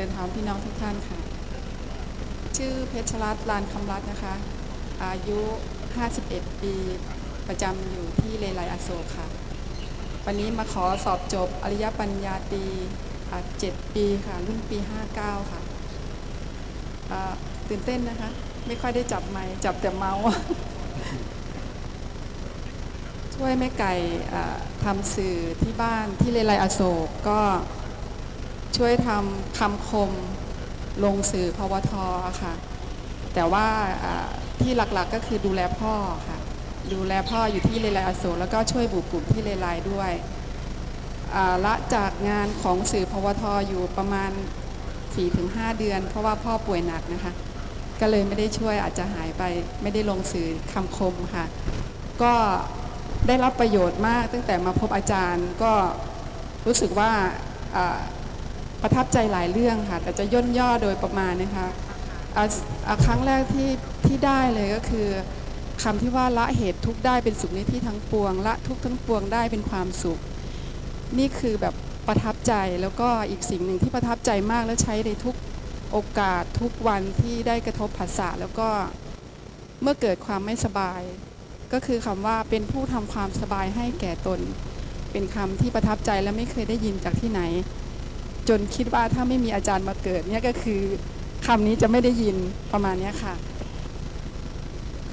ริญธรรมพี่น้องทุกท่านค่ะ ชื่อเพชรรัตน์ลานคำรัตน์นะคะ อายุ 51 ปี ประจำอยู่ที่เลไลอโศกค่ะ วันนี้มาขอสอบจบอริยปัญญาตรีอ่า7ปีค่ะ รุ่นปี 59 ค่ะอ่าตื่นเต้นนะคะ ไม่ค่อยได้จับไม้จับแต่เมาส์ช่วยแม่ไก่ทำสื่อที่บ้านที่เลไลอโศกก็ ช่วยทำคำคมลงสื่อพวทค่ะ แต่ว่าที่หลักๆก็คือดูแลพ่อค่ะ ดูแลพ่ออยู่ที่เลไลอโศกแล้วก็ช่วยบุกกลุ่มที่เลไลด้วยละจากงานของสื่อพวทอยู่ประมาณ 4-5 เดือน เพราะว่าพ่อป่วยหนักนะคะ ก็เลยไม่ได้ช่วยอาจจะหายไปไม่ได้ลงสื่อคำคมค่ะ ก็ได้รับประโยชน์มากตั้งแต่มาพบอาจารย์ก็รู้สึกว่า ประทับใจหลายเรื่องค่ะ แต่จะย่นย่อโดยประมาณนะคะอ่าอ่าครั้งแรกที่ที่ได้เลยก็คือคำที่ว่าละเหตุทุกได้เป็นสุขในที่ทั้งปวง ละทุกทั้งปวงได้เป็นความสุข นี่คือแบบประทับใจแล้วก็อีกสิ่งหนึ่งที่ประทับใจมากและใช้ในทุกโอกาสทุกวันที่ได้กระทบผัสสะแล้วก็เมื่อเกิดความไม่สบาย ก็คือคำว่าเป็นผู้ทำความสบายให้แก่ตน เป็นคำที่ประทับใจและไม่เคยได้ยินจากที่ไหน จนคิดว่าถ้าไม่มีอาจารย์มาเกิดเนี่ยก็คือคำนี้จะไม่ได้ยินประมาณนี้ค่ะ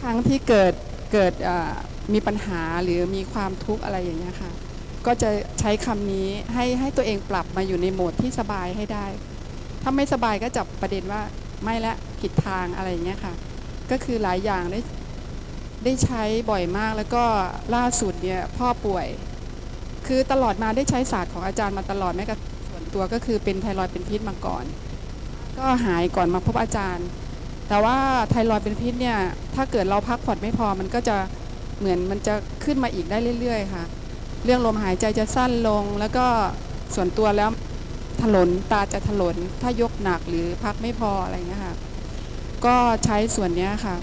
ครั้งที่เกิดเกิดมีปัญหาหรือมีความทุกข์อะไรอย่างเงี้ยค่ะ ก็จะใช้คำนี้ให้ให้ตัวเองปรับมาอยู่ในโหมดที่สบายให้ได้ ถ้าไม่สบายก็จับประเด็นว่าไม่ละผิดทางอะไรอย่างเงี้ยค่ะ ก็คือหลายอย่างได้ได้ใช้บ่อยมากแล้วก็ล่าสุดเนี่ยพ่อป่วย คือตลอดมาได้ใช้ศาสตร์ของอาจารย์มาตลอดแม้กระทั่ง ตัวก็คือเป็นไทรอยเป็นพิษมาก่อน ก็หายก่อนมาพบอาจารย์ แต่ว่าไทรอยเป็นพิษเนี่ยถ้าเกิดเราพักผ่อนไม่พอมันก็จะเหมือนมันจะขึ้นมาอีกได้เรื่อย ๆ ค่ะ เรื่องลมหายใจจะสั้นลงแล้วก็ส่วนตัวแล้วถลนตาจะถลนถ้ายกหนักหรือพักไม่พออะไรเงี้ยค่ะก็ใช้ส่วนนี้ค่ะ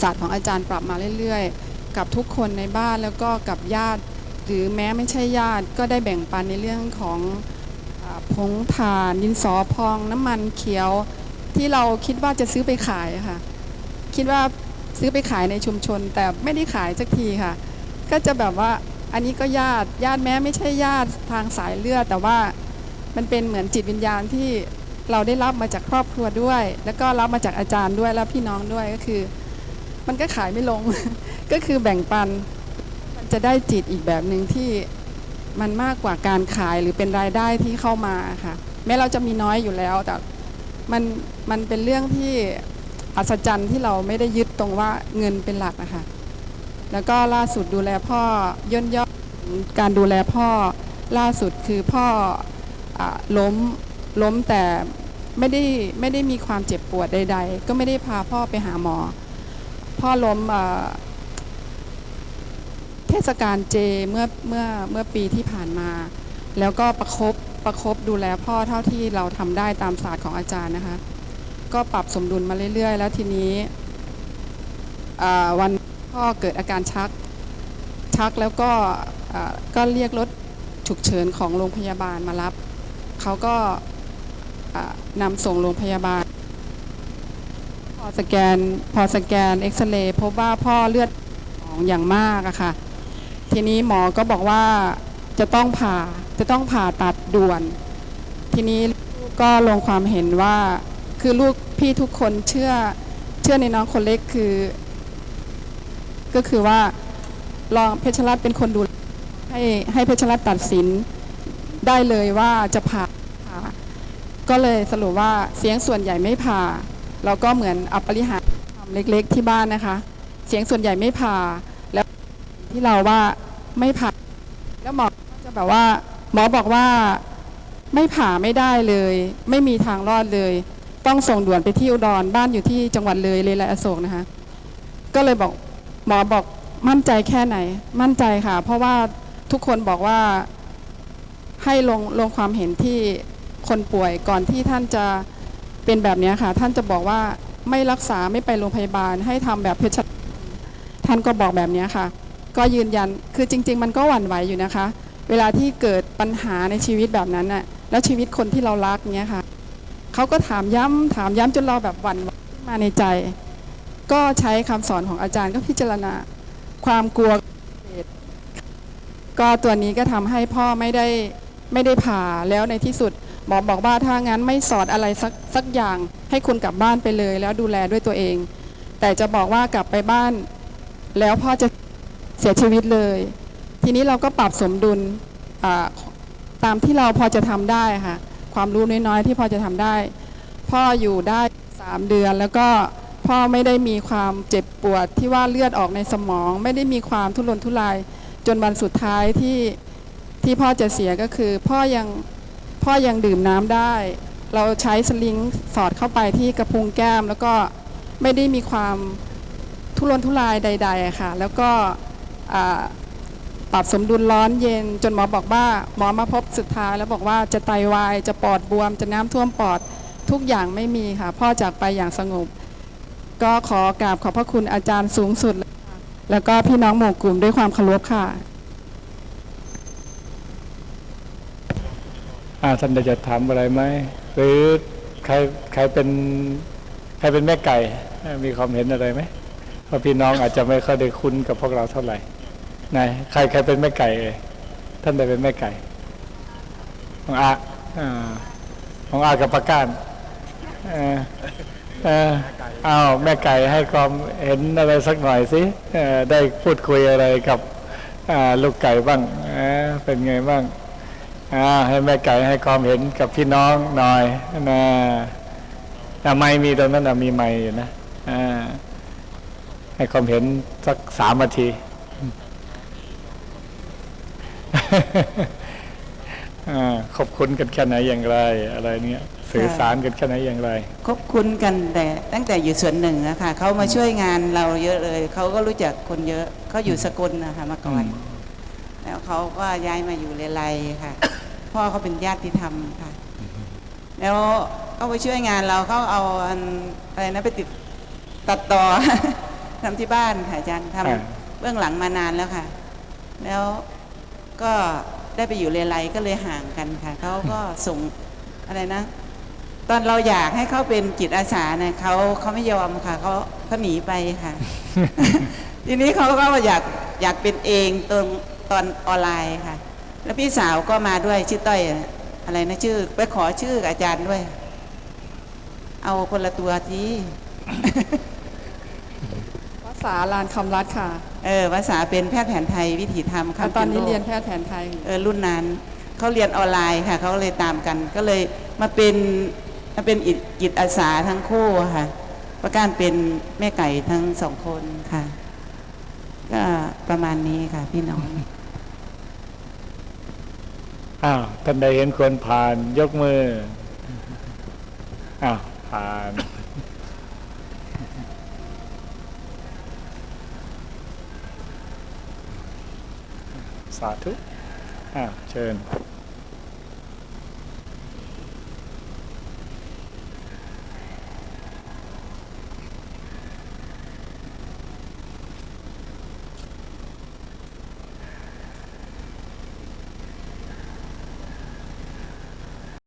ศาสตร์ของอาจารย์ปรับมาเรื่อยๆ กับทุกคนในบ้านแล้วก็กับญาติ หรือแม้ไม่ใช่ญาติก็ได้แบ่งปันในเรื่องของ ผงถ่านดินสอพองน้ำมันเขียว ที่เราคิดว่าจะซื้อไปขายค่ะ คิดว่าซื้อไปขายในชุมชน แต่ไม่ได้ขายสักทีค่ะ ก็จะแบบว่าอันนี้ก็ญาติญาติแม้ไม่ใช่ญาติทางสายเลือด แต่ว่ามันเป็นเหมือนจิตวิญญาณที่เราได้รับมาจากครอบครัวด้วย แล้วก็รับมาจากอาจารย์ด้วยแล้วพี่น้องด้วยก็คือ มันก็ขายไม่ลง ก็คือแบ่งปันมันจะได้จิตอีกแบบหนึ่งที่ มันมากกว่าการขายหรือเป็นรายได้ที่เข้ามาค่ะ แม้เราจะมีน้อยอยู่แล้ว แต่มันมันเป็นเรื่องที่อัศจรรย์ที่เราไม่ได้ยึดตรงว่าเงินเป็นหลักนะคะแล้วก็ล่าสุดดูแลพ่อย่นย่อการดูแลพ่อล่าสุดคือพ่ออล้มล้มแต่ไม่ได้ไม่ได้มีความเจ็บปวดใด ๆ ก็ไม่ได้พาพ่อไปหาหมอ พ่อล้มอ เทศกาลเจเมื่อเมื่อเมื่อปีที่ผ่านมา แล้วก็ประคบประคบดูแลพ่อเท่าที่เราทำได้ตามศาสตร์ของอาจารย์นะคะ ก็ปรับสมดุลมาเรื่อย ๆ แล้วทีนี้วันพ่อเกิดอาการชักชักแล้วก็ก็เรียกรถฉุกเฉินของโรงพยาบาลมารับ เขาก็นำส่งโรงพยาบาล พอสแกนพอสแกนเอ็กซเรย์พบว่าพ่อเลือดออกอย่างมากอะค่ะ ทีนี้หมอก็บอกว่าจะต้องผ่าจะต้องผ่าตัดด่วน ทีนี้ลูกก็ลงความเห็นว่า คือลูกพี่ทุกคนเชื่อเชื่อในน้องคนเล็กคือ ก็คือว่ารองเพชรรัตน์เป็นคนดูให้ให้เพชรรัตน์ตัดสินได้เลยว่าจะผ่าผ่าก็เลยสรุปว่าเสียงส่วนใหญ่ไม่ผ่าเราก็เหมือนอัปริหารทำเล็กๆที่บ้านนะคะ เสียงส่วนใหญ่ไม่ผ่าแล้วที่เราว่า ไม่ผ่าแล้วหมอจะแบบว่า หมอบอกว่าไม่ผ่าไม่ได้เลย ไม่มีทางรอดเลย ต้องส่งด่วนไปที่อุดรบ้านอยู่ที่จังหวัดเลยเลยละอโศกนะคะก็เลยบอกหมอบอกมั่นใจแค่ไหน มั่นใจค่ะ เพราะว่าทุกคนบอกว่าให้ลงลงความเห็นที่คนป่วยก่อนที่ท่านจะเป็นแบบนี้ค่ะ ท่านจะบอกว่าไม่รักษาไม่ไปโรงพยาบาล ให้ทำแบบเพชรท่านก็บอกแบบนี้ค่ะ ก็ยืนยันคือจริง ๆ มันก็หวั่นไหวอยู่นะคะ เวลาที่เกิดปัญหาในชีวิตแบบนั้นน่ะแล้วชีวิตคนที่เรารักเนี้ยค่ะเขาก็ถามย้ำถามย้ำจนเราแบบหวั่นไหวขึ้นมาในใจ ก็ใช้คำสอนของอาจารย์ก็พิจารณาความกลัวก็ตัวนี้ก็ทำให้พ่อไม่ได้ไม่ได้ผ่าแล้วในที่สุดหมอบอกว่าถ้างั้นไม่สอดอะไรสักสักอย่างให้คุณกลับบ้านไปเลย แล้วดูแลด้วยตัวเอง แต่จะบอกว่ากลับไปบ้าน แล้วพ่อจะ สียชีวิตเลย ทีนี้เราก็ปรับสมดุลตามที่เราพอจะทำได้ค่ะความรู้น้อยๆที่พอจะทำได้ พ่ออยู่ได้ 3 เดือนแล้วก็พ่อไม่ได้มีความเจ็บปวดที่ว่าเลือดออกในสมอง ไม่ได้มีความทุรนทุราย จนวันสุดท้ายที่ที่พ่อจะเสียก็คือ พ่อยังพ่อยังดื่มน้ำได้ เราใช้สลิงสอดเข้าไปที่กระพุ้งแก้ม แล้วก็ไม่ได้มีความทุรนทุรายใดๆค่ะ แล้วก็ ปรับสมดุลร้อนเย็น จนหมอบอกว่าหมอมาพบสุดท้าย แล้วบอกว่าจะไตวาย จะปอดบวม จะน้ำท่วมปอดทุกอย่างไม่มีค่ะ พ่อจากไปอย่างสงบ ก็ขอกราบขอบพระคุณอาจารย์สูงสุด แล้วก็พี่น้องหมู่กลุ่มด้วยความเคารพค่ะอาท่านอยากจะถามอะไรไหมหรือใครใครเป็นใครเป็นแม่ไก่ มีความเห็นอะไรไหมเพราะพี่น้องอาจจะไม่ค่อยได้คุ้นกับพวกเราเท่าไหร่ ไหนใครใครเป็นแม่ไก่เอ่ยท่านใดเป็นแม่ไก่ของอาอของอากับปากก้านเออเอออ้าวแม่ไก่ให้ความเห็นอะไรสักหน่อยสิได้พูดคุยอะไรกับลูกไก่บ้างเป็นไงบ้างอให้แม่ไก่ให้ความเห็นกับพี่น้องหน่อยนะไม่มีตรงนั้นมีไม่อยู่นะให้ความเห็นสักสามนาที ขอบคุณกันแค่ไหนอย่างไร อะไรเนี่ยสื่อสารกันแค่ไหนอย่างไรคบคุ้นกันแต่ตั้งแต่อยู่ส่วนหนึ่งนะคะเขามาช่วยงานเราเยอะเลยเขาก็รู้จักคนเยอะเขาอยู่สกลนะคะเมาก่อนอืมแล้วเขาก็ย้ายมาอยู่เลไลค่ะ พ่อเขาเป็นญาติธรรมค่ะ แล้วเขาไปช่วยงานเราเขาเอาอันอะไรนะไปติดตัดต่อทำที่บ้านค่ะอาจารย์ทอ่าำเบื้องหลังมานานแล้วค่ะ แล้ว ก็ได้ไปอยู่เลไลก็เลยห่างกันค่ะเขาก็ส่งอะไรนะ ตอนเราอยากให้เขาเป็นจิตอาสาเนี่ยเขาเขาไม่ยอมค่ะเขาเขาหนีไปค่ะ ทีนี้เขาก็อยากอยากเป็นเองตรงตอนออนไลน์ค่ะ แล้วพี่สาวก็มาด้วยชื่อต้อยอะไรนะชื่อ ไปขอชื่ออาจารย์ด้วย เอาคนละตัวที ษาลานคำรัดค่ะเออภาษาเป็นแพทย์แผนไทยวิถีธรรมค่ะคำตอนนี้โลกเรียนแพทย์แผนไทยเออรุ่นนั้นเขาเรียนออนไลน์ค่ะเขาเลยตามกัน ก็เลยมาเป็นมาเป็นอิจิตอาสาทั้งคู่ค่ะ ประการเป็นแม่ไก่ทั้งสองคนค่ะ ก็ประมาณนี้ค่ะพี่น้องอ้าวท่านใดเห็นควรผ่านยกมืออ้าวผ่าน สาธุ อ้าว เชิญ